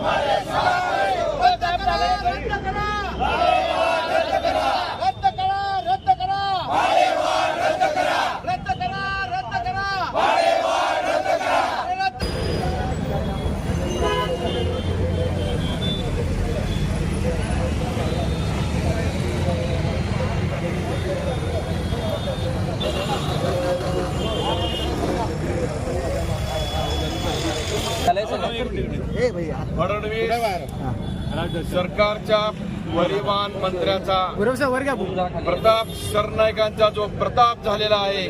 Madre, Fadnavis सरकारच्या परिवहन मंत्र्याचा प्रताप सरनाईकांचा जो प्रताप झालेला आहे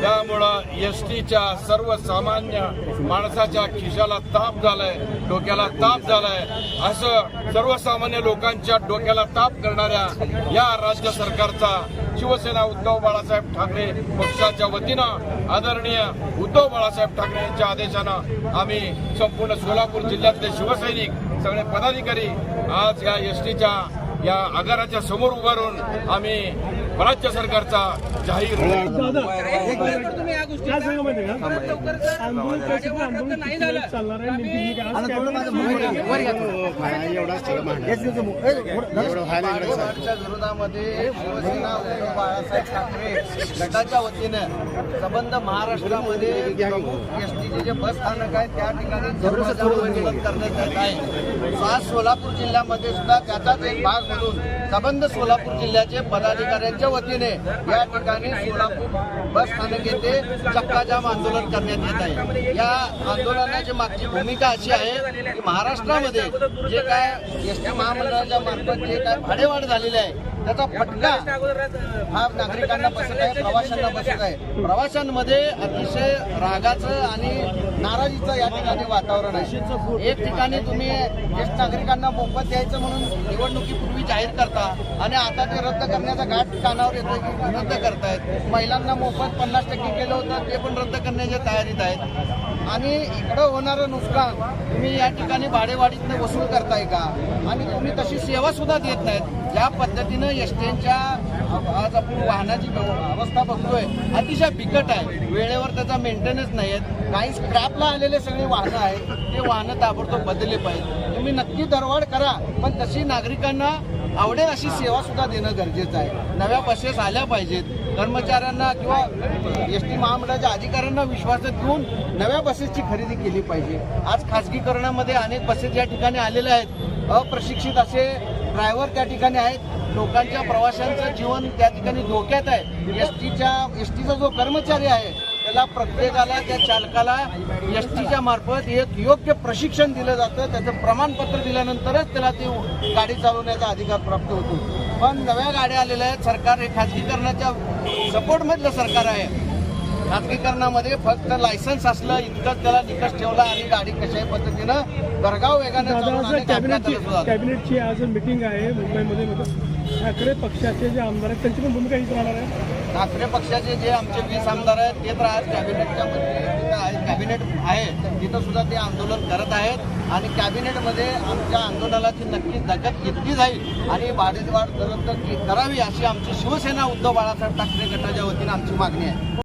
त्यामुळं एस टीच्या सर्वसामान्य माणसाच्या खिशाला ताप झालाय. डोक्याला ताप झालाय. असं सर्वसामान्य लोकांच्या डोक्याला ताप करणाऱ्या या राज्य सरकारचा शिवसेना उद्धव बाळासाहेब ठाकरे पक्षाच्या वतीनं आदरणीय उद्धव बाळासाहेब ठाकरे यांच्या आदेशानं आम्ही संपूर्ण सोलापूर जिल्ह्यातले शिवसैनिक सगळे पदाधिकारी आज या एस टीच्या या आगाराच्या समोर उभारून आम्ही राज्य सरकारचा जाहीर तुम्ही या गोष्टी काय सांगा माहिती का लवकर आंदोलन कसं आंदोलन किती वेळ चालणार आहे? नेमकी ही विरोधामध्ये शिवसेना बाळासाहेब ठाकरे गटाच्या वतीनं संबंध महाराष्ट्रामध्ये एसटीचे जे बस स्थानक आहे त्या ठिकाणी आंदोलन करण्यात येत आहे. आज सोलापूर जिल्ह्यामध्ये सुद्धा त्याचाच एक भाग म्हणून संबंध सोलापूर जिल्ह्याचे पदाधिकाऱ्यांच्या वतीने या ठिकाणी सोलापूर बस स्थानक येथे चक्काजाम आंदोलन करण्यात येत आहे. या आंदोलनाची मागची भूमिका अशी आहे की महाराष्ट्रामध्ये जे काय एस टी महामंडळाच्या मार्फत जे काय भाडेवाढ झालेली आहे त्याचा फटका हा नागरिकांना बसत आहे प्रवाशांना बसत आहे. प्रवाशांमध्ये अतिशय रागाचं आणि नाराजीचं या ठिकाणी वातावरण आहे. एक ठिकाणी तुम्ही ज्येष्ठ नागरिकांना मोफत द्यायचं म्हणून निवडणुकीपूर्वी जाहीर करता आणि आता ते रद्द करण्याचा घाट कानावर येतोय की रद्द करतायत. महिलांना मोफत पन्नास टक्के केलं होतं ते पण रद्द करण्याच्या तयारीत आहेत. आणि इकडं होणारं नुकसान तुम्ही या ठिकाणी भाडेवाडीतनं वसूल करताय का? आणि तुम्ही तशी सेवा सुद्धा देत नाहीत. ज्या पद्धतीनं एस आज आपण वाहनाची अवस्था बघतोय. अतिशय बिकट आहे. वेळेवर त्याचा मेंटेनन्स नाही आहेत काही स्क्रॅपला आलेले सगळे वाहनं आहेत. ते वाहनं ताबडतोब बदलले पाहिजे तुम्ही नक्की दरवाढ करा. पण तशी नागरिकांना आवडेल अशी सेवा सुद्धा देणं गरजेचं आहे. नव्या बसेस आल्या पाहिजेत. कर्मचाऱ्यांना किंवा एस टी महामंडळाच्या अधिकाऱ्यांना विश्वासात घेऊन नव्या बसेसची खरेदी केली पाहिजे. आज खासगीकरणामध्ये अनेक बसेस या ठिकाणी आलेल्या आहेत. अप्रशिक्षित असे ड्रायव्हर त्या ठिकाणी आहेत. लोकांच्या प्रवाशांचं जीवन त्या ठिकाणी धोक्यात आहे. एस टीच्या एस टीचा जो कर्मचारी आहे त्याला प्रत्येकाला त्या चालकाला एस टीच्या मार्फत एक योग्य प्रशिक्षण दिलं जातं. त्याचं प्रमाणपत्र दिल्यानंतरच त्याला ते गाडी चालवण्याचा अधिकार प्राप्त होतो. पण नव्या गाड्या आलेल्या आहेत. सरकार हे खाजगीकरणाच्या सपोर्टमधलं सरकार आहे. खाजगीकरणामध्ये फक्त लायसन्स असलं इतकंच त्याला निकष ठेवला आणि गाडी कशाही पद्धतीनं गरगाव वेगाने कॅबिनेटची कॅबिनेटची आज मिटिंग आहे मुंबईमध्ये. ठाकरे पक्षाचे जे आमदार आहेत त्यांची पण भूमिका हीच राहणार आहे. ठाकरे पक्षाचे जे आमचे वीस आमदार आहेत ते तर आज कॅबिनेटच्या कॅबिनेट आहे. तिथं सुद्धा ते आंदोलन करत आहेत. आणि कॅबिनेटमध्ये आमच्या आंदोलनाची नक्की दखल घेतली जाईल आणि भाडेवाढ करावी अशी आमची शिवसेना उद्धव बाळासाहेब ठाकरे गटाच्या वतीनं आमची मागणी आहे.